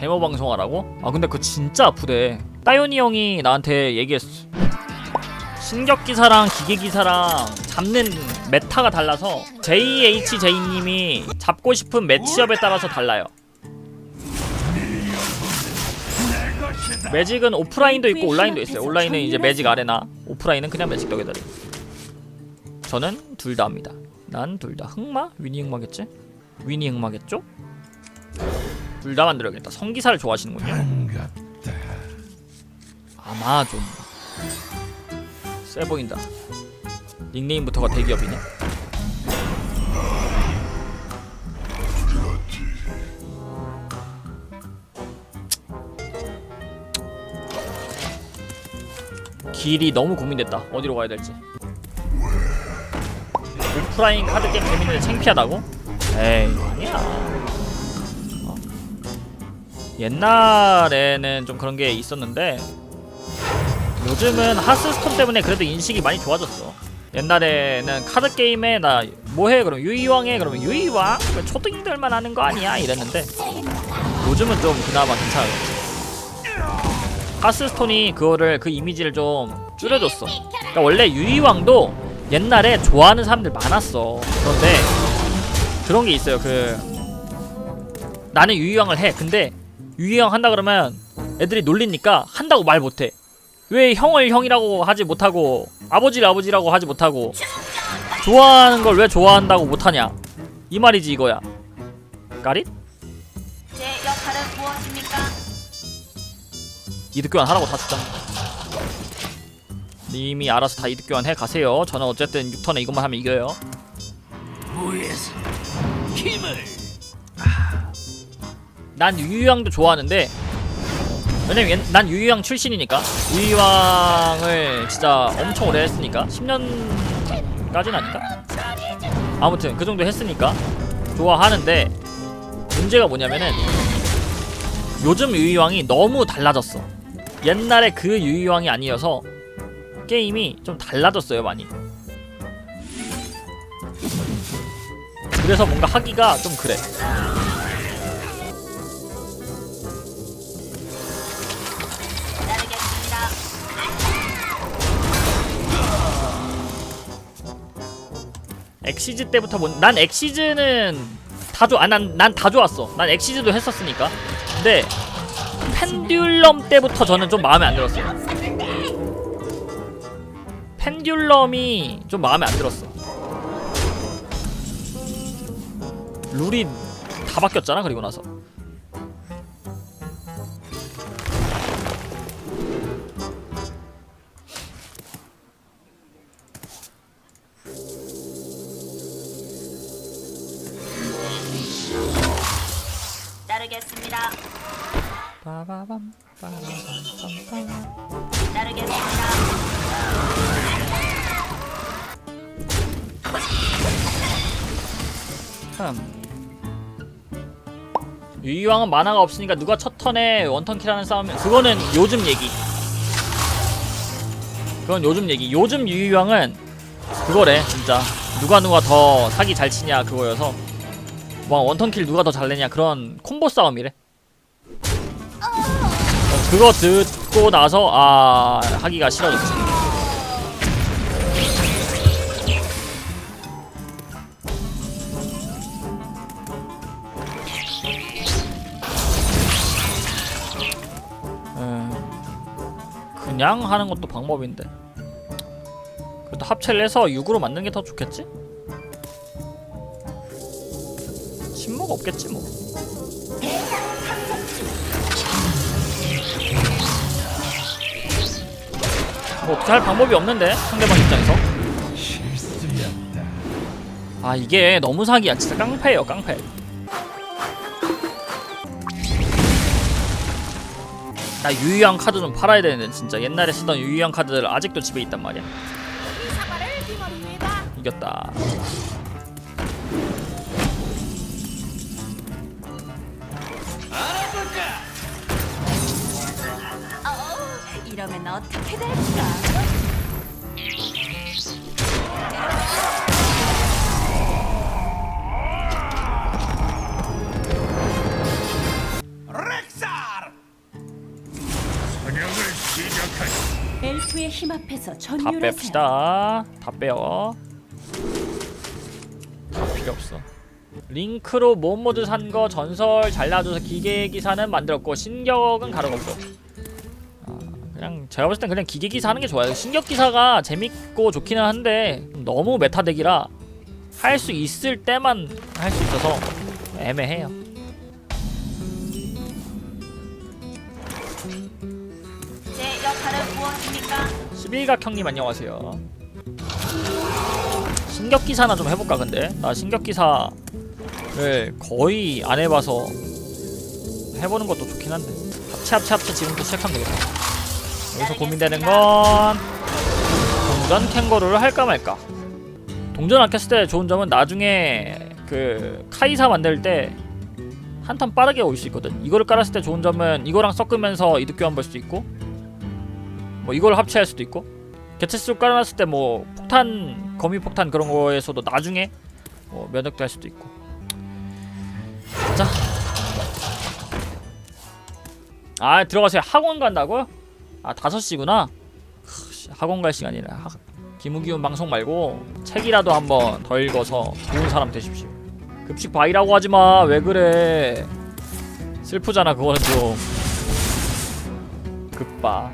데모 방송하라고? 아 근데 그거 진짜 아프대 따요니 형이 나한테 얘기했어 신격 기사랑 기계 기사랑 잡는 메타가 달라서 JHJ님이 잡고 싶은 매치업에 따라서 달라요 매직은 오프라인도 있고 온라인도 있어요 온라인은 이제 매직 아레나 오프라인은 그냥 매직 더게더리 저는 둘 다 합니다 난 둘 다 흑마? 위니 흑마겠지? 위니 흑마겠죠? 둘 다 만들어야겠다 성기사를 좋아하시는군요 반갑다. 아마 좀세 보인다. 닉네임부터가 대기업이네. 길이 너무 고민됐다. 어디로 가야 될지. 오프라인 카드 게임 재밌는데 창피하다고? 에이 아니야. 어. 옛날에는 좀 그런 게 있었는데 요즘은 하스스톤 때문에 그래도 인식이 많이 좋아졌어. 옛날에는 카드 게임에 나 뭐해 그럼 유이왕해 그러면 유이왕 그 초등이들만 하는 거 아니야 이랬는데 요즘은 좀 그나마 괜찮아. 하스스톤이 그거를 그 이미지를 좀 줄여줬어. 그러니까 원래 유이왕도 옛날에 좋아하는 사람들 많았어. 그런데 그런 게 있어요. 그 나는 유이왕을 해. 근데 유이왕 한다 그러면 애들이 놀리니까 한다고 말 못해. 왜 형을 형이라고 하지 못하고 아버지를 아버지라고 하지 못하고 좋아하는 걸 왜 좋아한다고 못하냐 이 말이지 이거야 까릿? 제 역할은 무엇입니까? 이득 교환 하라고 다 줬잖아 님이 알아서 다 이득 교환 해 가세요 저는 어쨌든 6턴에 이것만 하면 이겨요 무에서 힘을 난 유유왕도 좋아하는데 왜냐면 얘- 난 유유왕 출신이니까 유유왕을 진짜 엄청 오래 했으니까 10년까지는 아닐까? 아무튼 그 정도 했으니까 좋아하는데 문제가 뭐냐면은 요즘 유유왕이 너무 달라졌어. 옛날에 그 유유왕이 아니어서 게임이 좀 달라졌어요 많이. 그래서 뭔가 하기가 좀 그래 엑시즈 때부터 본, 난 엑시즈는 다 좋아, 아, 난, 난 다 좋았어. 난 엑시즈도 했었으니까. 근데, 펜듈럼 때부터 저는 좀 마음에 안 들었어요. 펜듈럼이 좀 마음에 안 들었어. 룰이 다 바뀌었잖아, 그리고 나서. 따르겠습니다. 빠바밤, 빠바밤. 따르겠습니다. 참. 유이왕은 만화가 없으니까 누가 첫 턴에 원턴 킬하는 싸움은 그거는 요즘 얘기. 그건 요즘 얘기. 요즘 유이왕은 그거래 진짜 누가 누가 더 사기 잘 치냐 그거여서 뭐 원턴 킬 누가 더 잘 내냐 그런 콤보 싸움이래. 어, 그거 듣고 나서 아 하기가 싫어졌지. 음, 그냥 하는 것도 방법인데 그래도 합체를 해서 6으로 만드는 게 더 좋겠지? 침묵 없겠지 뭐. 뭐 어떻게 할 방법이 없는데 상대방 입장에서. 아 이게 너무 사기야. 진짜 깡패예요 깡패. 나 유희왕 카드 좀 팔아야 되는데 진짜. 옛날에 쓰던 유희왕 카드들 아직도 집에 있단 말이야. 이겼다 어떻게 될까? 엘프의 힘 앞에서 전율을 뺍시다. 다 빼요. 다 필요 없어. 링크로 모모드 산 거 전설 잘라줘서 기계 기사는 만들었고 신격은 가로없고 아, 그냥 제가 봤을 땐 그냥 기계 기사 하는 게 좋아요. 신격 기사가 재밌고 좋기는 한데 너무 메타덱이라 할 수 있을 때만 할 수 있어서 애매해요. 제 역할은 무엇입니까? 11각 형님 안녕하세요. 신격 기사나 좀 해볼까 근데 나 신격 기사를 거의 안 해봐서 해보는 것도 좋긴 한데 합체 합체 합체 지금부터 시작하면 되겠다. 여기서 고민되는 건 동전 캥거루를 할까 말까. 동전 아꼈을 때 좋은 점은 나중에 그 카이사 만들 때 한 턴 빠르게 올 수 있거든. 이거를 깔았을 때 좋은 점은 이거랑 섞으면서 이득 교환 볼 수도 있고 뭐 이걸 합체할 수도 있고 개체수 깔아놨을 때 뭐 폭탄 거미 폭탄 그런 거에서도 나중에 뭐 면역도 할 수도 있고 자. 아 들어가세요 학원 간다고요? 아 5시구나? 학원 갈 시간이라 학... 기무기운 방송 말고 책이라도 한번 더 읽어서 좋은 사람 되십시오. 급식 바이라고 하지마. 왜 그래? 슬프잖아 그거는 좀. 급바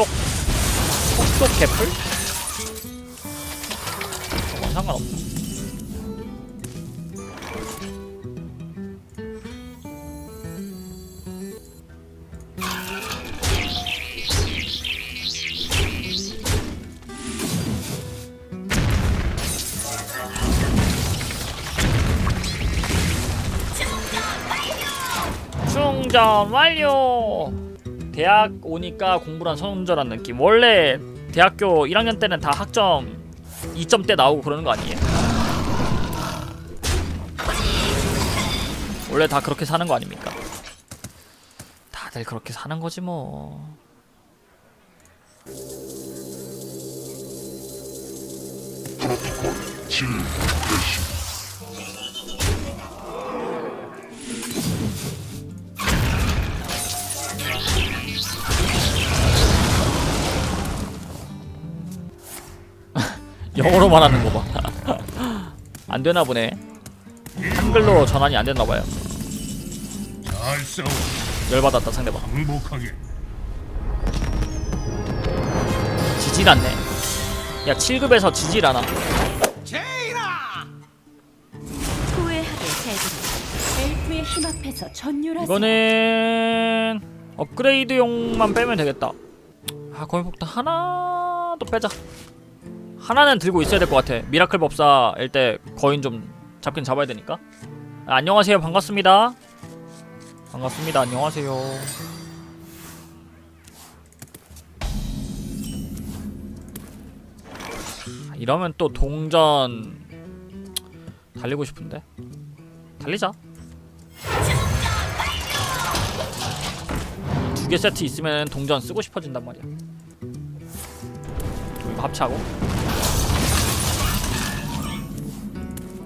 속속 속속 개풀? 저건 상관없다 충전 완료. 대학 오니까 공부란 손절한 느낌. 원래 대학교 1학년 때는 다 학점 2점대 나오고 그러는 거 아니에요? 원래 다 그렇게 사는 거 아닙니까? 다들 그렇게 사는 거지 뭐. 영어로 말하는 거 봐. 안 되나 보네. 한글로 전환이 안 됐나 봐요. 잘 싸워 열받았다 상대방. 지질 않네. 야 7급에서 지질 않아. 후회하게 제대로. 엘프의 힘 앞에서 전율하세요. 이거는 업그레이드용만 빼면 되겠다. 아 거미 폭탄 하나도 빼자. 하나는 들고 있어야 될 것 같아. 미라클 법사일 때 거인 좀 잡긴 잡아야 되니까. 아, 안녕하세요. 반갑습니다. 반갑습니다. 안녕하세요. 아, 이러면 또 동전 달리고 싶은데. 달리자. 두 개 세트 있으면 동전 쓰고 싶어진단 말이야. 이거 합체하고.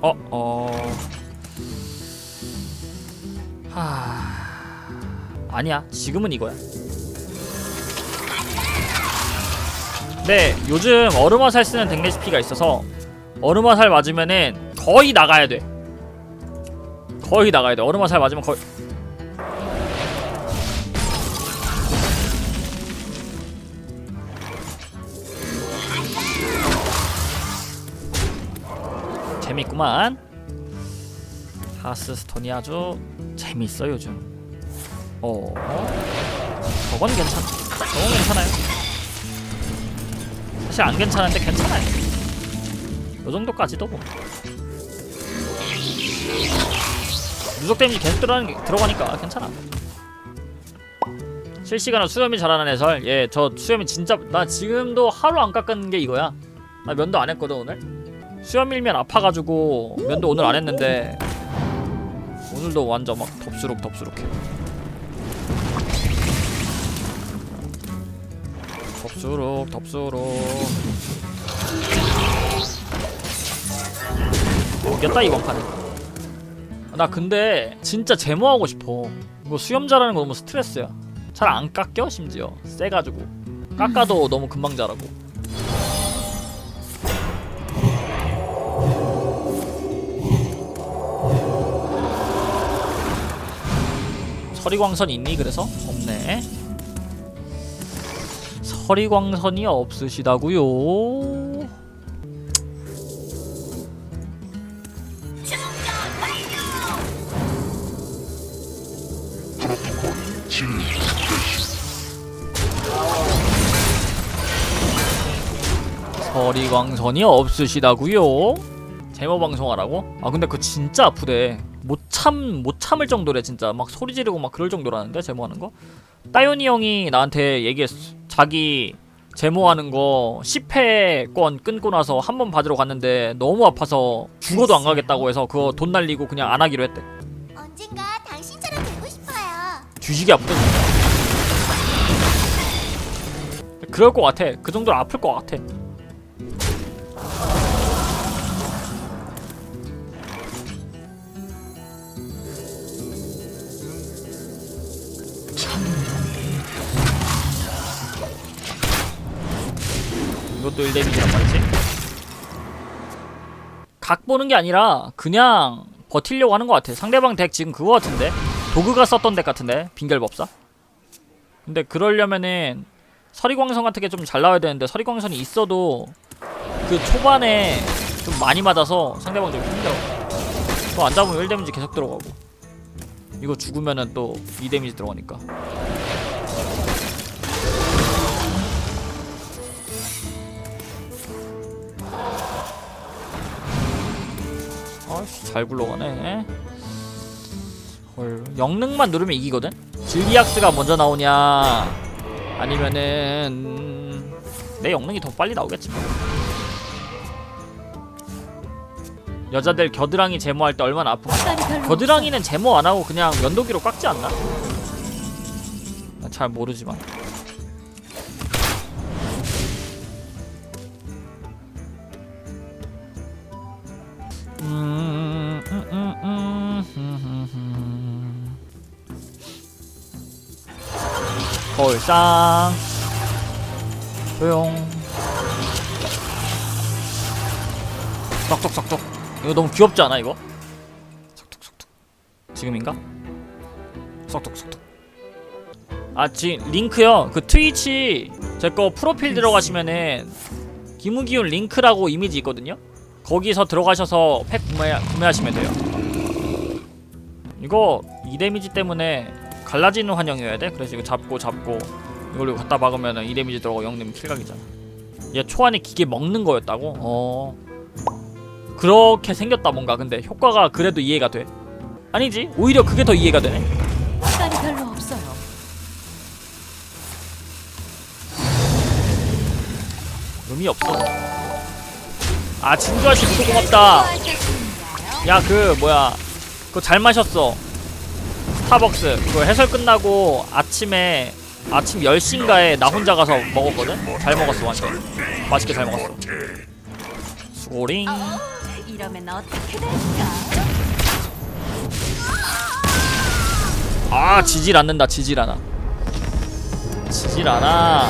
어, 어. 하. 아니야. 지금은 이거야. 네, 요즘 얼음화살 쓰는 덱 레시피가 있어서 얼음화살 맞으면은 거의 나가야 돼. 거의 나가야 돼. 얼음화살 맞으면 거의 재밌구만. 하스스톤이 아주 재밌어 요즘. 어, 저건 괜찮. 저건 괜찮아요. 사실 안 괜찮은데 괜찮아요. 요 정도까지도 뭐. 누적 데미지 계속 들어가는, 들어가니까 괜찮아. 실시간으로 수염이 자라는 해설. 예, 저 수염이 진짜 나 지금도 하루 안 깎은 게 이거야. 나 면도 안 했거든 오늘. 수염 밀면 아파가지고 면도 오늘 안 했는데 오늘도 완전 막 덥수룩 덥수룩해. 덥수룩 덥수룩. 어, 이겼다 이번 판은. 나 근데 진짜 제모하고 싶어. 이거 수염 자라는 거 너무 스트레스야. 잘 안 깎여 심지어. 세가지고. 깎아도 너무 금방 자라고 서리광선 있니 그래서? 없네 서리광선이 없으시다고요 서리광선이 없으시다고요? 제모 방송하라고? 아 근데 그거 진짜 아프대 못 참 못 참을 정도래 진짜. 막 소리 지르고 막 그럴 정도라는데 제모하는 거? 따윤이 형이 나한테 얘기했어. 자기 제모하는 거 10회권 끊고 나서 한 번 받으러 갔는데 너무 아파서 죽어도 안 가겠다고 해서 그거 돈 날리고 그냥 안 하기로 했대. 언젠가 당신처럼 되고 싶어요. 뒤지게 아프대 진짜 그럴 것 같아. 그 정도로 아플 것 같아 이것도 1데미지란 말이지. 각 보는 게 아니라 그냥 버틸려고 하는 것 같아 상대방 덱 지금 그거 같은데? 도그가 썼던 덱 같은데? 빙결법사? 근데 그러려면은 서리광선 같은 게 좀 잘 나와야 되는데 서리광선이 있어도 그 초반에 좀 많이 맞아서 상대방 좀 힘들어. 그거 안 잡으면 1데미지 계속 들어가고. 이거 죽으면은 또 2데미지 들어가니까 잘 굴러가네 헐 영능만 누르면 이기거든? 질리악스가 먼저 나오냐 아니면은 음, 내 영능이 더 빨리 나오겠지 뭐. 여자들 겨드랑이 제모할 때 얼마나 별로 겨드랑이는 제모 안 하고 그냥 면도기로 깎지 않나? 나잘 모르지만 걸상. 조용. 쏙쏙쏙쏙 이거 너무 귀엽지 않아 이거? 쏙쏙쏙쏙 지금인가? 쏙쏙쏙쏙 아 지금 링크요. 그 트위치 제 거 프로필 들어가시면은 김우기훈 링크라고 이미지 있거든요? 거기서 들어가셔서 팩 구매, 구매하시면 돼요. 이거 2데미지 때문에 갈라지는 환영이어야 돼. 그래서 이거 잡고 잡고. 이걸로 갖다 박으면은 2데미지 들어가고 0데미지 킬각이잖아. 얘 초안에 기계 먹는 거였다고? 어. 그렇게 생겼다 뭔가. 근데 효과가 그래도 이해가 돼. 아니지? 오히려 그게 더 이해가 되네. 시간이 별로 없어요. 의미 없어. 아 진주아씨 구독 고맙다. 야 그 뭐야. 그거 잘 마셨어 스타벅스. 그거 해설 끝나고 아침에 아침 10시인가에 나 혼자 가서 먹었거든? 잘 먹었어 완전. 맛있게 잘 먹었어. 수고링. 이러면 어떻게 될까? 아 지질 않는다 지질 않아 지질 않아